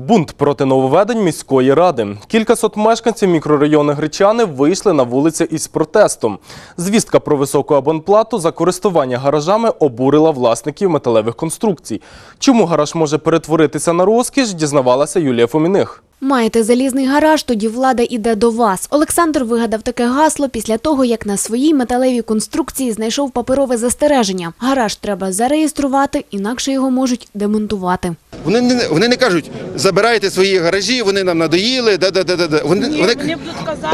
Бунт проти нововведень міської ради. Кількасот мешканців мікрорайону Гречани вийшли на вулиці із протестом. Звістка про високу абонплату за користування гаражами обурила власників металевих конструкцій. Чому гараж може перетворитися на розкіш, дізнавалася Юлія Фоміних. Маєте залізний гараж, тоді влада іде до вас. Олександр вигадав таке гасло після того, як на своїй металевій конструкції знайшов паперове застереження. Гараж треба зареєструвати, інакше його можуть демонтувати. Вони не вони не кажуть, забирайте свої гаражі, вони нам надоїли. Да, да, да, да, да. Вони, вони, вони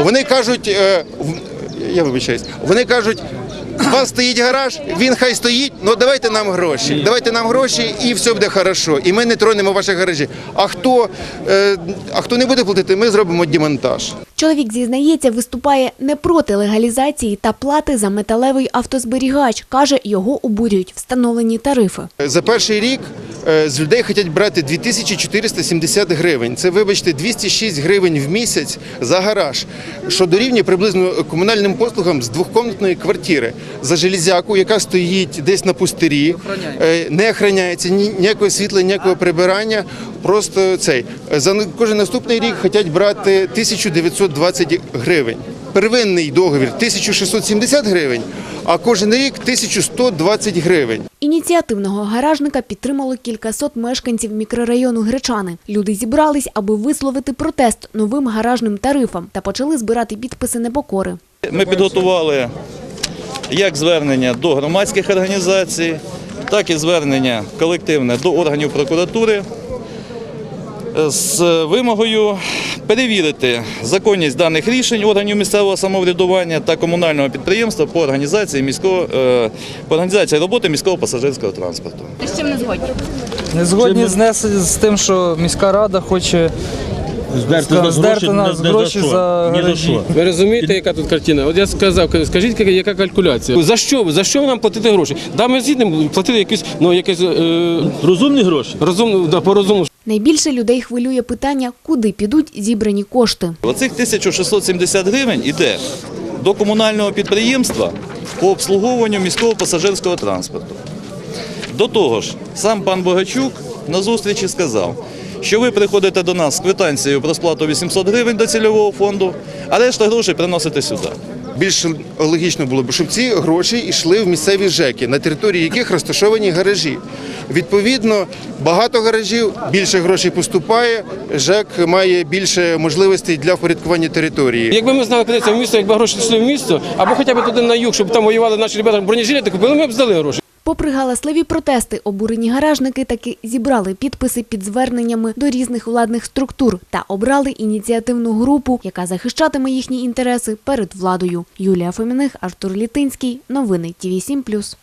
вони кажуть, е, в- я вибачаюсь, вони кажуть. У вас стоїть гараж, він хай стоїть, ну давайте нам гроші. Давайте нам гроші і все буде хорошо. І ми не тронемо ваші гаражі. А хто, е, а хто не буде платити, ми зробимо демонтаж. Чоловік зізнається, виступає не проти легалізації та плати за металевий автозберігач. Каже, його обурюють встановлені тарифи. За перший рік е, з людей хочуть брати 2470 гривень. Це, вибачте, 206 гривень в місяць за гараж, що дорівнює приблизно комунальним послугам з двохкомнатної квартири. За железяку, яка стоїть десь на пустирі, е, не охороняється ніякого світла, ніякого прибирання. Просто цей за кожен наступний рік хочуть брати 1920 гривень. Первинний договір 1670 гривень, а кожен рік 1120 гривень. Ініціативного гаражника підтримало кількасот мешканців мікрорайону Гречани. Люди зібрались, аби висловити протест новим гаражним тарифам та почали збирати підписи непокори. Ми підготували як звернення до громадських організацій, так і звернення колективне до органів прокуратури з вимогою перевірити законність даних рішень органів місцевого самоврядування та комунального підприємства по організації міського е, по організації роботи міського пасажирського транспорту. З чим не згодні? Не згодні з, тим, що міська рада хоче Здерти Ска- нас здерти гроші, нас не- не гроші за Ні за що. Ви розумієте, яка тут картина? От я сказав, скажіть, яка- яка калькуляція? За що? За що нам платити гроші? Да, ми згідні платити якісь, ну якесь е, Розумні гроші. розумно, да, по розуму. Найбільше людей хвилює питання, куди підуть зібрані кошти. Оцих 1670 гривень іде до комунального підприємства по обслуговуванню міського пасажирського транспорту. До того ж, сам пан Богачук на зустрічі сказав, що ви приходите до нас з квитанцією про сплату 800 гривень до цільового фонду, а решта грошей приносите сюди. Більш логічно було б, щоб ці гроші йшли в місцеві ЖЕКи, на території яких розташовані гаражі. Відповідно, багато гаражів, більше грошей поступає, ЖЕК має більше можливостей для впорядкування території. Якби ми знали, це в місто, якби гроші йшли в місто, або хоча б туди на юг, щоб там воювали наші ребята бронежилети купили, ми б здали гроші. Попри галасливі протести, обурені гаражники таки зібрали підписи під зверненнями до різних владних структур та обрали ініціативну групу, яка захищатиме їхні інтереси перед владою. Юлія Фоміних, Артур Літинський. Новини ТІВІ 7+.